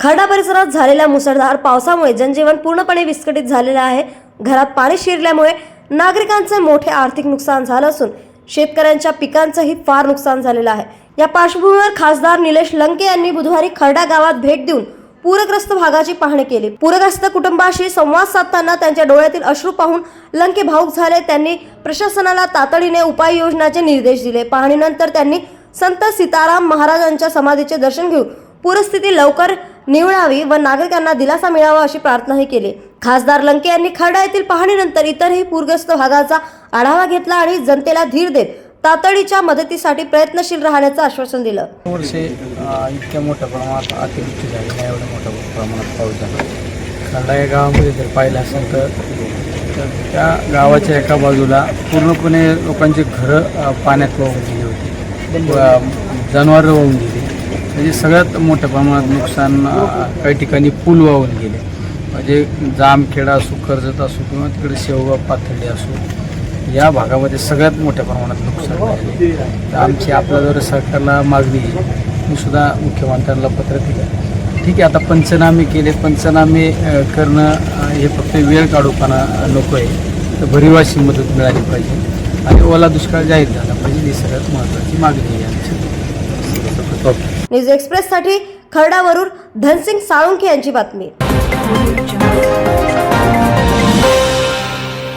खरडा परिसरात झालेल्या मुसळधार पावसामुळे जनजीवन पूर्णपणे विस्कळीत झालेलं आहे. घरात पाणी शिरल्यामुळे नागरिकांचे मोठे आर्थिक नुकसान झालं असून शेतकऱ्यांच्या पिकांचंही फार नुकसान झालेलं आहे. या पार्श्वभूमीवर खासदार निलेश लंके यांनी बुधवारी खरडा गावात भेट देऊन पूरग्रस्त भागाची पाहणी केली. पूरग्रस्त कुटुंबाशी संवाद साधताना त्यांच्या डोळ्यातील अश्रू पाहून लंके भाऊक झाले. त्यांनी प्रशासनाला तातडीने उपाययोजनाचे निर्देश दिले. पाहणीनंतर त्यांनी संत सीताराम महाराजांच्या समाधीचे दर्शन घेऊन पूरस्थिती लवकर निवळावी व नागरिकांना दिलासा मिळावा अशी प्रार्थनाही केली. खासदार लंके यांनी खरडा येथील पाहणीनंतर इतरही पूरग्रस्त भागाचा आढावा घेतला आणि जनतेला धीर देत तातडीच्या मदतीसाठी प्रयत्नशील राहण्याचं आश्वासन दिलं. वर्षी इतक्या मोठ्या प्रमाणात अतिवृष्टी झाली नाही एवढ्या मोठ्या प्रमाणात पाऊस झाला. खंडा या गावामध्ये जर पाहिलं असेल तर त्या गावाच्या एका बाजूला पूर्णपणे लोकांची घरं पाण्यात वाहून गेली होती. जनावरं वाहून गेली. म्हणजे सगळ्यात मोठ्या प्रमाणात नुकसान काही ठिकाणी पूल वाहून गेले. म्हणजे जामखेडा असो कर्जत असो किंवा तिकडे शेवगाव पाथर्डी असो या भागामध्ये सगळ्यात मोठ्या प्रमाणात नुकसान झाले. तर आमची आपल्याद्वारे सरकारला मागणी आहे मी सुद्धा मुख्यमंत्र्यांना पत्र दिलं. ठीक आहे आता पंचनामे केले. पंचनामे करणं हे फक्त वेळ काढूपणा नको आहे. तर भरीवाशी मदत मिळाली पाहिजे. आणि ओला दुष्काळ जाहीर झाला पाहिजे. ही सगळ्यात महत्त्वाची मागणी आहे आमची. ओके. न्यूज एक्सप्रेससाठी खरडावरून धनसिंग साळुंखे यांची बातमी.